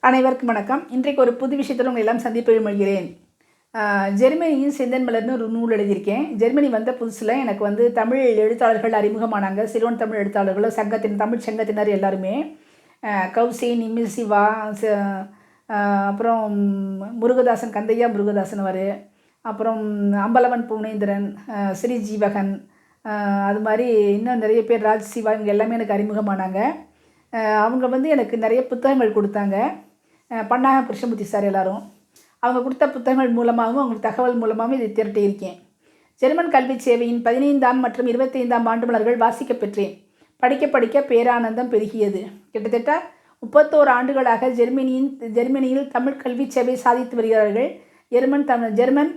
அனைவருக்கும் வணக்கம். இன்றைக்கு ஒரு புது விஷயத்தில் உங்களை எல்லாம் சந்திப்பை மொழிகிறேன். ஜெர்மனியின் செந்தன் மலர்னு ஒரு நூல் எழுதியிருக்கேன். ஜெர்மனி வந்த புதுசில் எனக்கு வந்து தமிழ் எழுத்தாளர்கள் அறிமுகமானாங்க. சிறுவன் தமிழ் எழுத்தாளர்களும் சங்கத்தின் தமிழ் சங்கத்தினர் எல்லாருமே. கௌசி நிம்மி சிவா ச- அப்புறம் முருகதாசன் கந்தையா முருகதாசன் அவர். அப்புறம் அம்பலவன் புவனேந்திரன் ஸ்ரீ ஜீவகன் அது மாதிரி இன்னும் நிறைய பேர் ராஜ் சிவா இவங்க எல்லாமே எனக்கு அறிமுகமானாங்க. அவங்க வந்து எனக்கு நிறைய புத்தகங்கள் கொடுத்தாங்க. பண்ணாக கிருஷ்ணமூர்த்தி சார் எல்லாரும். அவங்க கொடுத்த புத்தகங்கள் மூலமாகவும் அவங்களுக்கு தகவல் மூலமாகவும் இதை திரட்டியிருக்கேன். ஜெர்மன் கல்விச் சேவையின் பதினைந்தாம் மற்றும் இருபத்தைந்தாம் ஆண்டு மலர்கள் வாசிக்க பெற்றேன். படிக்க படிக்க பேரானந்தம் பெருகியது. கிட்டத்தட்ட முப்பத்தோரு ஆண்டுகளாக ஜெர்மனியின் ஜெர்மனியில் தமிழ் கல்விச் சேவை சாதித்து வருகிறார்கள். ஜெர்மன் தமிழ் ஜெர்மன்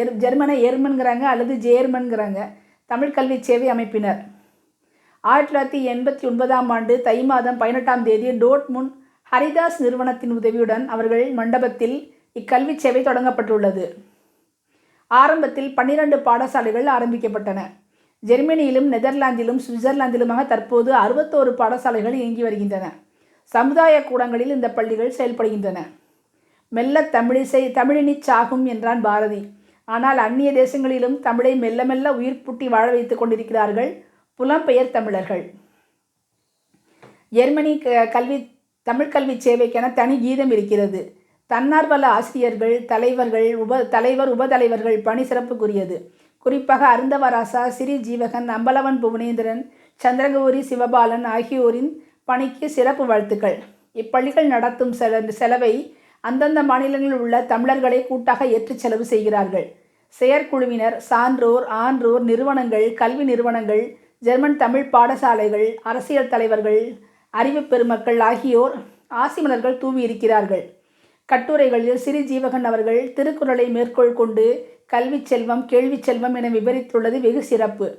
எர் ஜெர்மனை ஏர்மன்கிறாங்க அல்லது ஜேர்மன்கிறாங்க. தமிழ் கல்விச் சேவை அமைப்பினர். ஆயிரத்தி தொள்ளாயிரத்தி எண்பத்தி ஒன்பதாம் ஆண்டு தை மாதம் பதினெட்டாம் தேதி டோட்முன் ஹரிதாஸ் நிறுவனத்தின் உதவியுடன் அவர்கள் மண்டபத்தில் இக்கல்விச் சேவை தொடங்கப்பட்டுள்ளது. ஆரம்பத்தில் பன்னிரண்டு பாடசாலைகள் ஆரம்பிக்கப்பட்டன. ஜெர்மனியிலும் நெதர்லாந்திலும் சுவிட்சர்லாந்திலுமாக தற்போது அறுபத்தோரு பாடசாலைகள் இயங்கி வருகின்றன. சமுதாய கூடங்களில் இந்த பள்ளிகள் செயல்படுகின்றன. மெல்ல தமிழிசை தமிழினி சாகும் என்றான் பாரதி. ஆனால் அந்நிய தேசங்களிலும் தமிழை மெல்ல மெல்ல உயிர் பூட்டி வாழ வைத்துக் கொண்டிருக்கிறார்கள் புலம்பெயர் தமிழர்கள். ஜெர்மனி க- கல்வி தமிழ்கல்வி சேவைக்கென தனி கீதம் இருக்கிறது. தன்னார்வல ஆசிரியர்கள் தலைவர்கள் உப தலைவர் உபதலைவர்கள் பணி சிறப்புக்குரியது. குறிப்பாக அருந்தவராசா சிறி ஜீவகன் அம்பலவன் புவனேந்திரன் சந்திரகௌரி சிவபாலன் ஆகியோரின் பணிக்கு சிறப்பு வாழ்த்துக்கள். இப்பள்ளிகள் நடத்தும் செல செலவை அந்தந்த மாநிலங்களில் உள்ள தமிழர்களை கூட்டாக ஏற்றுச் செலவு செய்கிறார்கள். செயற்குழுவினர் சான்றோர் ஆன்றோர் நிறுவனங்கள் கல்வி நிறுவனங்கள் ஜெர்மன் தமிழ் பாடசாலைகள் அரசியல் தலைவர்கள் அறிவு பெருமக்கள் ஆகியோர் ஆசிமலர்கள் தூவி இருக்கிறார்கள். கட்டுரைகளில் சிறு ஜீவகன் அவர்கள் திருக்குறளை மேற்கோள் கொண்டு கல்விச் செல்வம் கேள்விச் செல்வம் என விவரித்துள்ளது வெகு சிறப்பு.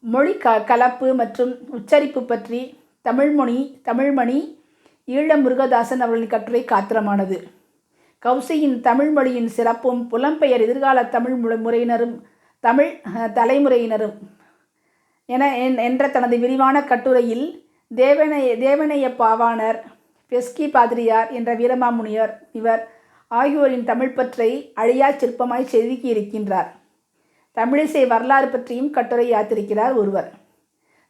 மொழி க கலப்பு மற்றும் உச்சரிப்பு பற்றி தமிழ்மொழி தமிழ்மணி ஈழ முருகதாசன் அவர்களின் கட்டுரை காத்திரமானது. கௌசியின் தமிழ்மொழியின் சிறப்பும் புலம்பெயர் எதிர்கால தமிழ் முறையினரும் தமிழ் தலைமுறையினரும் என என்- என்ற தனது விரிவான கட்டுரையில் தேவனைய தேவனைய பாவாணர் பெஸ்கி பாதிரியார் என்ற வீரமாமுனியர் இவர் ஆகியோரின் தமிழ் பற்றை அழியா சிற்பமாய் செதுக்கி இருக்கின்றார் தமிழிசை வரலாறு பற்றியும் கட்டுரை யாத்திருக்கிறார் ஒருவர்.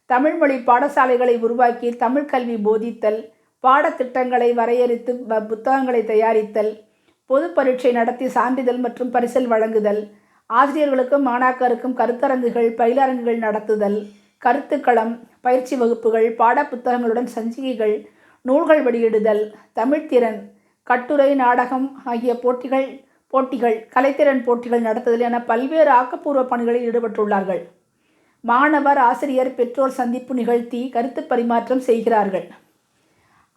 தமிழ்மொழி பாடசாலைகளை உருவாக்கி தமிழ் கல்வி போதித்தல் பாடத்திட்டங்களை வரையறுத்து புத்தகங்களை தயாரித்தல் பொது பரீட்சை நடத்தி சான்றிதழ் மற்றும் பரிசல் வழங்குதல் ஆசிரியர்களுக்கும் மாணாக்கருக்கும் கருத்தரங்குகள் பயிலரங்குகள் நடத்துதல் கருத்துக்களம் பயிற்சி வகுப்புகள் பாடப்புத்தகங்களுடன் சஞ்சிகைகள் நூல்கள் வெளியிடுதல் தமிழ்த்திறன் கட்டுரை நாடகம் ஆகிய போட்டிகள் போட்டிகள் கலைத்திறன் போட்டிகள் நடத்துதல் என பல்வேறு ஆக்கப்பூர்வ பணிகளில் ஈடுபட்டுள்ளார்கள். மாணவர் ஆசிரியர் பெற்றோர் சந்திப்பு நிகழ்த்தி கருத்து பரிமாற்றம் செய்கிறார்கள்.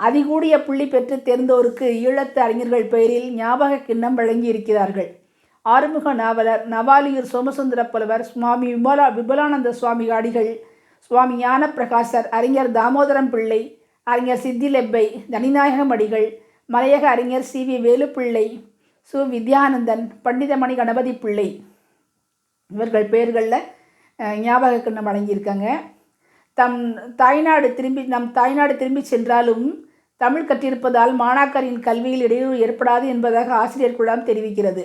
அதிகூடிய புள்ளி பெற்று தேர்ந்தோருக்கு ஈழத்து அறிஞர்கள் பெயரில் ஞாபக கிண்ணம் வழங்கியிருக்கிறார்கள். ஆறுமுக நாவலர் நவாலியூர் சோமசுந்தர புலவர் சுவாமி விமலா விபலானந்த சுவாமி அடிகள் சுவாமி ஞானப்பிரகாசர் அறிஞர் தாமோதரம் பிள்ளை அறிஞர் சித்திலெப்பை தனிநாயகம் அடிகள் மலையக அறிஞர் சி வி வேலுப்பிள்ளை சு. வித்யானந்தன் பண்டிதமணி கணபதி பிள்ளை. இவர்கள் பெயர்களில் ஞாபக கிண்ணம் வழங்கியிருக்காங்க தம் தாய்நாடு திரும்பி நம் தாய்நாடு திரும்பி சென்றாலும் தமிழ் கற்றிருப்பதால் மாணாக்கரின் கல்வியில் இடையூறு ஏற்படாது என்பதாக ஆசிரியர் குழாம் தெரிவிக்கிறது.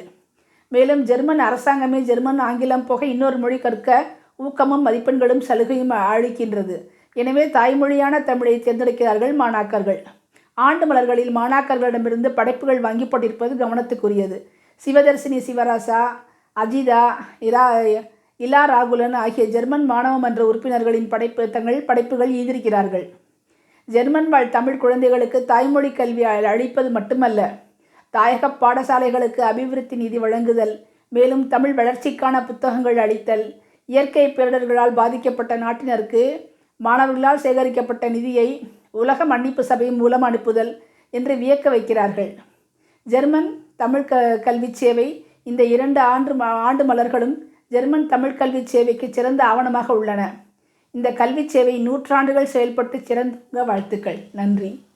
மேலும் ஜெர்மன் அரசாங்கமே ஜெர்மன் ஆங்கிலம் போக இன்னொரு மொழி கற்க ஊக்கமும் மதிப்பெண்களும் சலுகையும் அளிக்கின்றது. எனவே தாய்மொழியான தமிழை தேர்ந்தெடுக்கிறார்கள் மாணாக்கர்கள். ஆண்டு மலர்களில் மாணாக்கர்களிடமிருந்து படைப்புகள் வாங்கி போட்டிருப்பது கவனத்துக்குரியது. சிவதர்சினி சிவராசா அஜிதா இரா இலா ராகுலன் ஆகிய ஜெர்மன் மாணவ மன்ற உறுப்பினர்களின் படைப்பு தங்கள் படைப்புகள் ஈந்திருக்கிறார்கள் ஜெர்மன் வாழ் தமிழ் குழந்தைகளுக்கு தாய்மொழி கல்வி அளிப்பது மட்டுமல்ல தாயக பாடசாலைகளுக்கு அபிவிருத்தி நிதி வழங்குதல் மேலும் தமிழ் வளர்ச்சிக்கான புத்தகங்கள் அளித்தல் இயற்கை பேரிடர்களால் பாதிக்கப்பட்ட நாட்டினருக்கு மாணவர்களால் சேகரிக்கப்பட்ட நிதியை உலக மன்னிப்பு சபை மூலம் அனுப்புதல் என்று வியக்க வைக்கிறார்கள். ஜெர்மன் தமிழ் க கல்விச் சேவை இந்த இரண்டு ஆண்டு ம- ஆண்டு மலர்களும் ஜெர்மன் தமிழ் கல்விச் சேவைக்கு சிறந்த ஆவணமாக உள்ளன. இந்த கல்விச் சேவை நூற்றாண்டுகள் செயல்பட்டு சிறந்த வாழ்த்துக்கள். நன்றி.